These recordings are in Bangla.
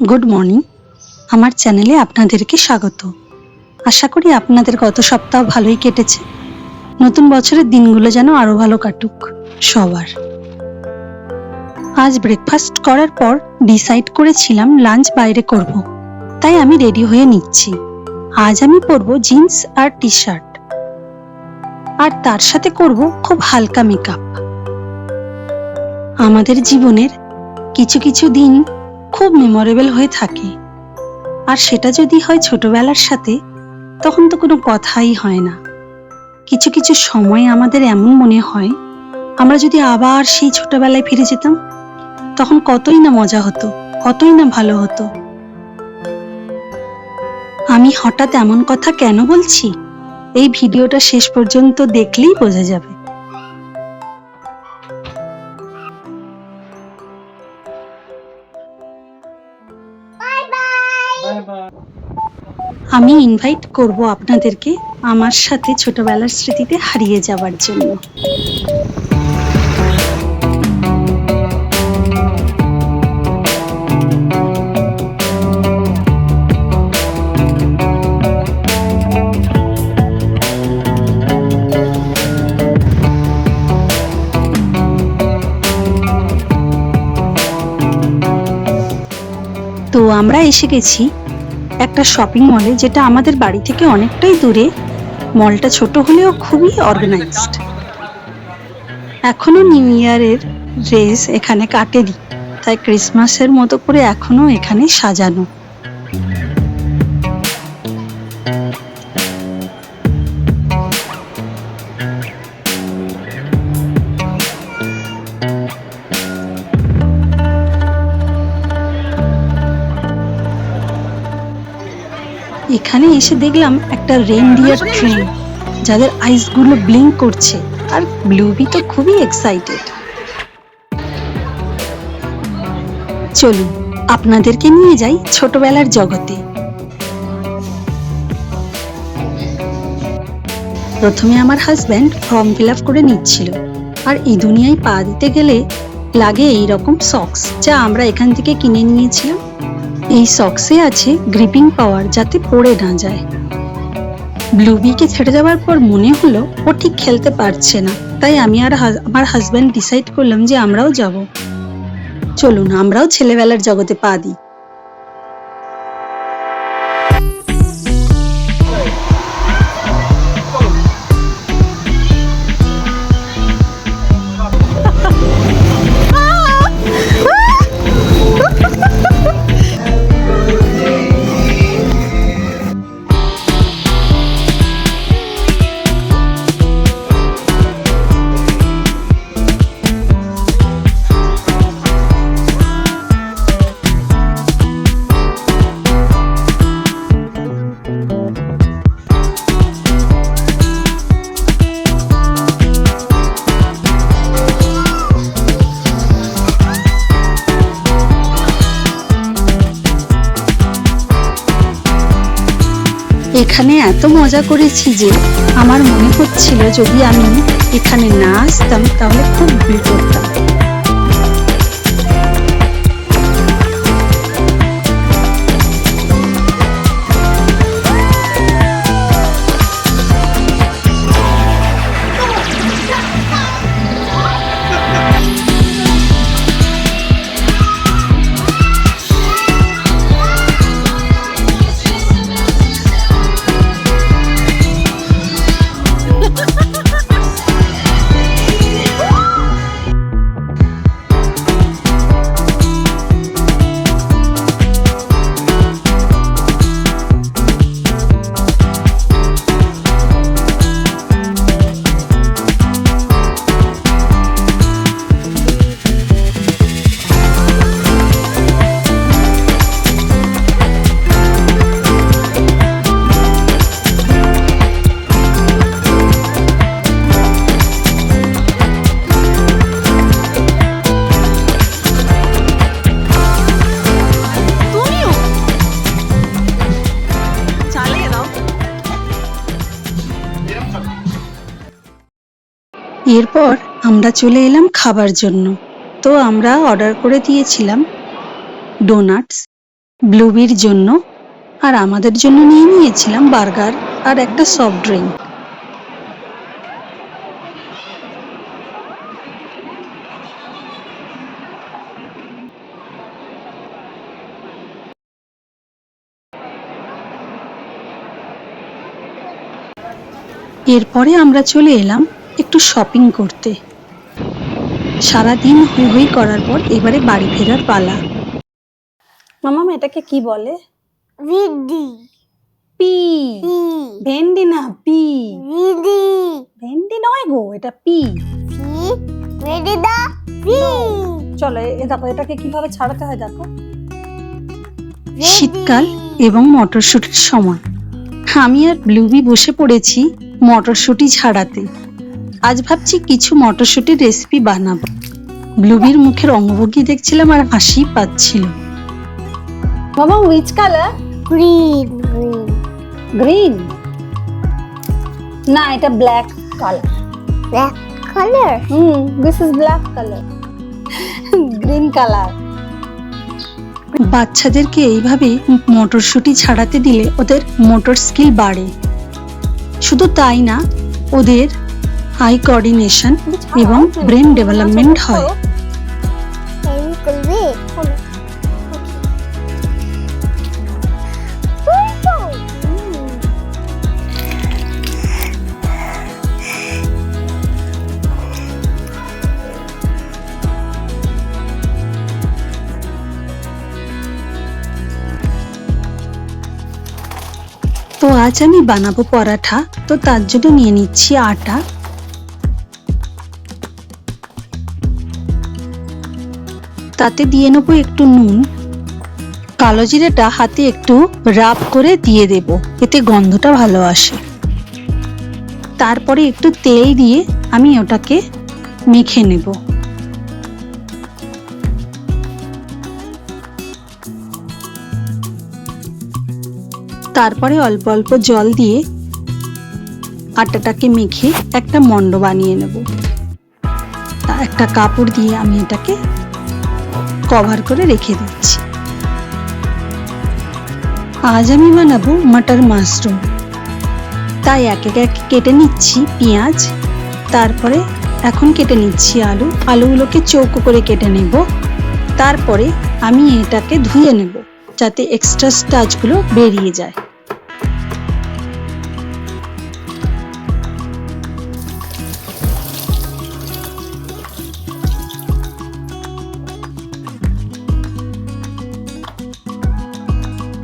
Good morning. আমার চ্যানেলে আপনাদেরকে স্বাগত। আশা করি আপনাদের গত সপ্তাহ ভালোই কেটেছে। নতুন বছরের দিনগুলো যেন আরও ভালো কাটুক সবার। আজ ব্রেকফাস্ট করার পর ডিসাইড করেছিলাম লাঞ্চ বাইরে করব। তাই আমি রেডি হয়ে নিচ্ছি। আজ আমি পরবো জিন্স আর টি শার্ট আর তার সাথে করব খুব হালকা মেকআপ আমাদের জীবনের কিছু কিছু দিন খুব মেমোরেবল হয়ে থাকে। আর সেটা যদি হয় ছোটবেলার সাথে, তখন তো কোনো কথাই হয় না। কিছু কিছু সময় আমাদের এমন মনে হয়, আমরা যদি আবার সেই ছোটবেলায় ফিরে যেতাম, তখন কতই না মজা হতো, কতই না ভালো হতো। আমি হঠাৎ এমন কথা কেন বলছি? এই ভিডিওটা শেষ পর্যন্ত দেখলেই বোঝা যাবে। আমি ইনভাইট করব আপনাদেরকে আমার সাথে ছোটবেলার স্মৃতিতে হারিয়ে যাওয়ার জন্য। তো আমরা এসে গেছি একটা শপিং মলে যেটা আমাদের বাড়ি থেকে অনেকটাই দূরে। মলটা ছোট হলেও খুবই অর্গানাইজড এখনও নিউ ইয়ারের ড্রেস এখানে কাটেনি, তাই ক্রিসমাসের মতো করে এখনও এখানে সাজানো। এসে দেখলাম একটা রেনডিয়ার ট্রেন যাদের আইসগুলো ব্লিঙ্ক করছে, আর ব্লুবি তো খুবই এক্সাইটেড চলুন, আপনাদেরকে নিয়ে যাই ছোটবেলার জগতে। প্রথমে আমার হাজব্যান্ড ফর্ম ফিল আপ করে নিচ্ছিল, আর এই দুনিয়ায় পা দিতে গেলে লাগে এই রকম সক্স যা আমরা এখান থেকে কিনে নিয়েছিলাম। এই সক্সে আছে গ্রিপিং পাওয়ার যাতে পড়ে না যায়। ব্লুবিকে ছেড়ে যাওয়ার পর মনে হলো ও ঠিক খেলতে পারছে না। তাই আমি আর আমার হাজব্যান্ড ডিসাইড করলাম যে আমরাও যাব। চলুন, আমরাও ছেলেবেলার জগতে পা দিই। এখানে এত মজা করেছি যে আমার মনে হচ্ছিল যদি আমি এখানে না আসতাম তাহলে খুব ভিড় করতাম। এরপর আমরা চলে এলাম খাবার জন্য। তো আমরা অর্ডার করে দিয়েছিলাম ডোনাটস, ব্লুবির জন্য, আর আমাদের জন্য নিয়ে নিয়েছিলাম বার্গার আর একটা সফট ড্রিঙ্ক। এরপরে আমরা চলে এলাম একটু শপিং করতে সারাদিন হই হই করার পর এবারে বাড়ি ফেরার পালা মামাম এটাকে কি বলে Vidi. পি ভেন্ডি না পি Vidi. ভেন্ডি নয় গো এটা পি. Vidi da. Pi. চলো এ দেখো এটাকে কীভাবে ছাড়াতে হয় দেখো শীতকাল এবং মটরশুটির সময় আমি আর ব্লুবি বসে পড়েছি মটরশুটি ছাড়াতে আজ ভাবছি কিছু মটরশুটির রেসিপি বানাবো ব্লুবির মুখের অঙ্গভঙ্গি দেখছিলাম আর হাসি পাচ্ছিল বাবা উইচ কালার. Green. গ্রিন না এটা black colour Black color. Hmm this is black colour green colour বাচ্চাদেরকে এইভাবে মটরশুঁটি ছাড়াতে দিলে ওদের মোটর স্কিল বাড়ে শুধু তাই না ওদের আই কোঅর্ডিনেশন এবং ব্রেন ডেভেলপমেন্ট হয়? তো আজ আমি বানাবো পরাঠা তো তার জন্য নিয়ে নিচ্ছি আটা তাতে দিয়ে নেব একটু নুন। কালো জিরেটা হাতে একটু রাব করে দিয়ে দেব, এতে গন্ধটা ভালো আসে। তারপরে একটু তেল দিয়ে আমি ওটাকে মেখে নেব। তারপরে অল্প অল্প জল দিয়ে আটাটাকে মেখে একটা মণ্ড বানিয়ে নেব। একটা কাপড় দিয়ে আমি এটাকে কভার করে রেখে দিচ্ছি। আজ আমি বানাবো মাটার মাশরুম। তাই এক এক কেটে নিচ্ছি পেঁয়াজ, তারপরে এখন কেটে নিচ্ছি আলু। আলুগুলোকে চৌকো করে কেটে নেব। তারপরে আমি এটাকে ধুয়ে নেব, যাতে এক্সট্রা স্টাচগুলো বেরিয়ে যায়।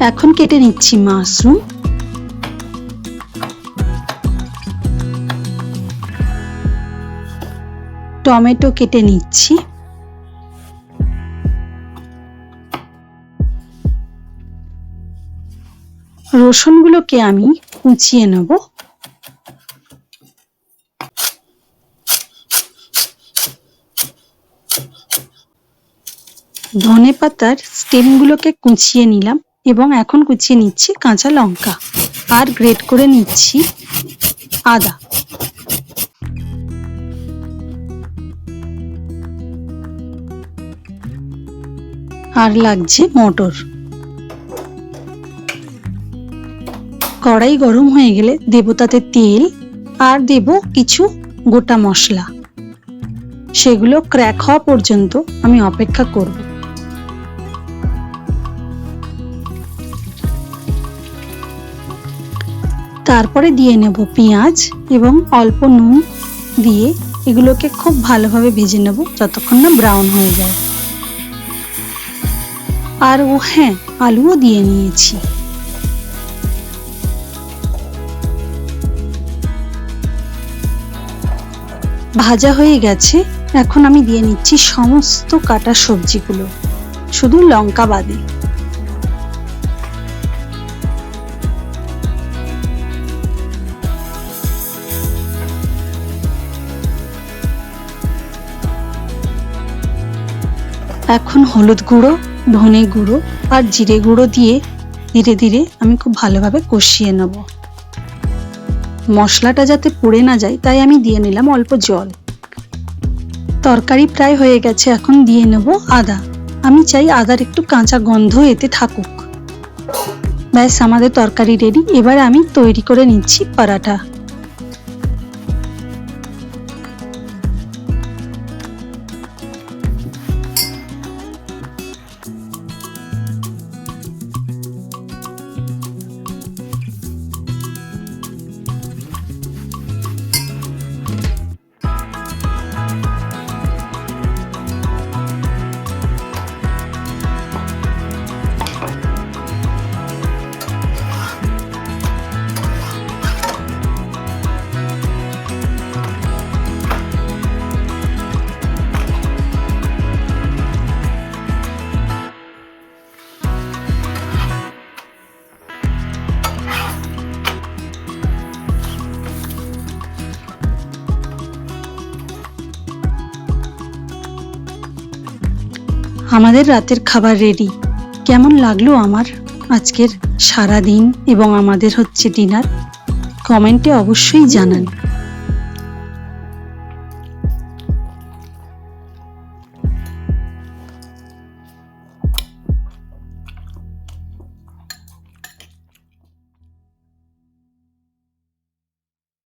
এখন কেটে নিচ্ছি, মাশরুম। টমেটো কেটে নিচ্ছি। রসুনগুলোকে আমি কুচিয়ে নেব। ধনে পাতার স্টেমগুলোকে কুচিয়ে নিলাম। এবং এখন কুচিয়ে নিচ্ছি কাঁচা লঙ্কা আর গ্রেট করে নিচ্ছি আদা। আর লাগছে মটর। কড়াই গরম হয়ে গেলে দেব তাতে তেল আর দেব কিছু গোটা মশলা। সেগুলো ক্র্যাক হওয়া পর্যন্ত আমি অপেক্ষা করব। তারপরে দিয়ে নেব পেঁয়াজ এবং অল্প নুন দিয়ে এগুলোকে খুব ভালোভাবে ভেজে নেব যতক্ষণ না ব্রাউন হয়ে যায়। আর ও হ্যাঁ আলুও দিয়ে নিয়েছি। ভাজা হয়ে গেছে, এখন আমি দিয়ে নিচ্ছি সমস্ত কাটা সবজিগুলো, শুধু লঙ্কা বাদে। এখন হলুদ গুঁড়ো, ধনে গুঁড়ো আর জিরে গুঁড়ো দিয়ে ধীরে ধীরে আমি খুব ভালোভাবে কষিয়ে নেব। মশলাটা যাতে পুড়ে না যায়, তাই আমি দিয়ে নিলাম অল্প জল। তরকারি প্রায় হয়ে গেছে, এখন দিয়ে নেব আদা। আমি চাই আদার একটু কাঁচা গন্ধ এতে থাকুক। ব্যাস, আমাদের তরকারি রেডি এবার আমি তৈরি করে নিচ্ছি পরাঠা। আমাদের রাতের খাবার রেডি কেমন লাগল আমার আজকের সারা দিন এবং আমাদের হচ্ছে ডিনার কমেন্টে অবশ্যই জানান।